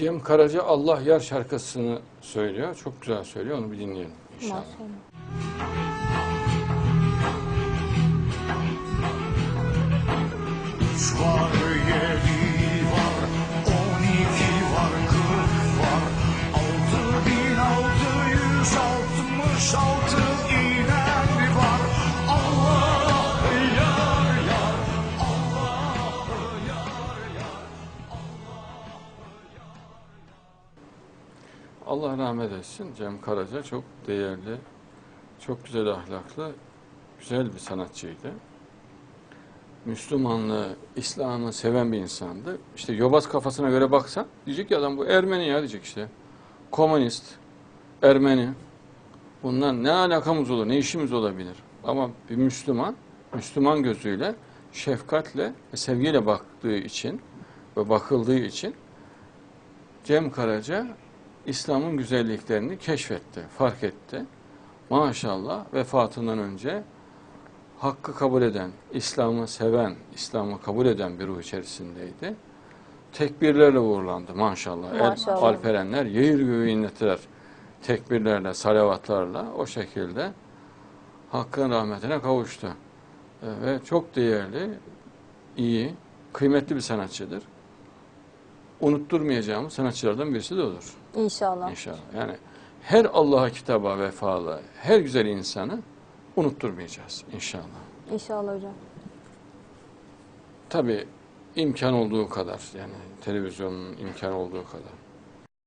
Cem Karaca Allah Yar şarkısını söylüyor. Çok güzel söylüyor. Onu bir dinleyelim inşallah. Maşallah. Var, yedi var, on iki var, kırk var. Altı bin altı yüz altmış altı Allah rahmet etsin. Cem Karaca çok değerli, çok güzel ahlaklı, güzel bir sanatçıydı. Müslümanlığı, İslam'ı seven bir insandı. İşte yobaz kafasına göre baksan diyecek ki adam bu Ermeni ya diyecek işte. Komünist, Ermeni. Bundan ne alakamız olur, ne işimiz olabilir? Ama bir Müslüman, Müslüman gözüyle, şefkatle ve sevgiyle baktığı için ve bakıldığı için Cem Karaca İslam'ın güzelliklerini keşfetti, fark etti. Maşallah vefatından önce hakkı kabul eden, İslam'ı seven, İslam'ı kabul eden bir ruh içerisindeydi. Tekbirlerle uğurlandı maşallah. El- Maşallah. Alperenler yayır göğü inlettiler. Tekbirlerle, salavatlarla o şekilde Hakk'ın rahmetine kavuştu. Ee, Ve çok değerli, iyi, kıymetli bir sanatçıdır. Unutturmayacağımız sanatçılardan birisi de olur. İnşallah. İnşallah. Yani her Allah'a kitaba vefalı, her güzel insanı unutturmayacağız inşallah. İnşallah hocam. Tabii imkan olduğu kadar yani televizyonun imkan olduğu kadar.